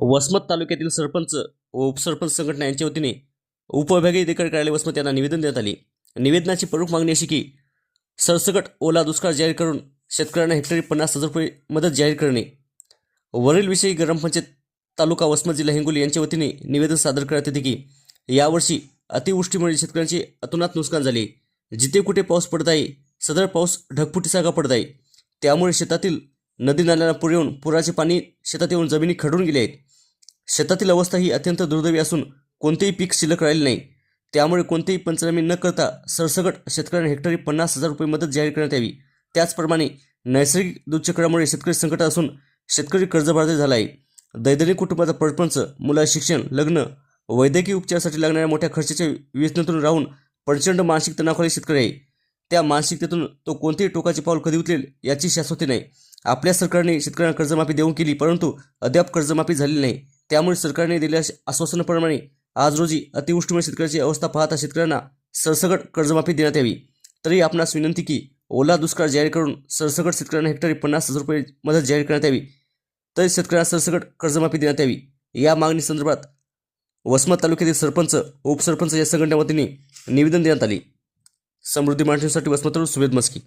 वसमत तालुक्यातील सरपंच व उपसरपंच संघटना यांच्या वतीने उपविभागीय अधिकारी कार्यालय वसमत यांना निवेदन देण्यात आले. निवेदनाची प्रमुख मागणी अशी की सरसकट ओला दुष्काळ जाहीर करून शेतकऱ्यांना हेक्टरी पन्नास हजार रुपये मदत जाहीर करणे. वरील विषयी ग्रामपंचायत तालुका वसमत जिल्हा हिंगोली यांच्या वतीने निवेदन सादर करण्यात येते की यावर्षी अतिवृष्टीमुळे शेतकऱ्यांचे अतोनात नुकसान झाले. जिथे कुठे पाऊस पडत आहे सदर पाऊस ढगफुटीसारखा पडत आहे. त्यामुळे शेतातील नदी नाल्यांना पूर येऊन पुराचे पाणी शेतात येऊन जमिनी खडून गेले आहेत. शेतातील अवस्था ही अत्यंत दुर्दैवी असून कोणतेही पीक शिल्लक राहिले नाही. त्यामुळे कोणतेही पंचनामे न करता सरसगट शेतकऱ्यांना हेक्टरी पन्नास हजार रुपये मदत जाहीर करण्यात यावी. त्याचप्रमाणे नैसर्गिक दुष्चक्रामुळे शेतकरी संकटात असून शेतकरी कर्जबाजारी झाला आहे. दैदनिक कुटुंबाचा परपंच मुला शिक्षण लग्न वैद्यकीय उपचारासाठी लागणाऱ्या मोठ्या खर्चाच्या व्यसनातून राहून प्रचंड मानसिक तणावाखाली शेतकरी आहे. त्या मानसिकतेतून तो कोणतेही टोकाचे पाऊल कधी उचलेल याची शाश्वती नाही. आपल्या सरकारने शेतकऱ्यांना कर्जमाफी देऊन केली परंतु अद्याप कर्जमाफी झालेली नाही. त्यामुळे सरकारने दिलेल्या आश्वासनाप्रमाणे आज रोजी अतिवृष्टीमुळे शेतकऱ्याची अवस्था पाहता शेतकऱ्यांना सरसकट कर्जमाफी देण्यात यावी. तरी आपणास विनंती की ओला दुष्काळ जाहीर करून सरसकट शेतकऱ्यांना हेक्टरी पन्नास हजार रुपये मदत जाहीर करण्यात यावी. तरी शेतकऱ्यांना सरसकट कर्जमाफी देण्यात यावी. या मागणी संदर्भात वसमत तालुक्यातील सरपंच उपसरपंच या संघटनेवतीने निवेदन देण्यात आले. समृद्धी माणसांसाठी वसमतरून सुवेद मस्की.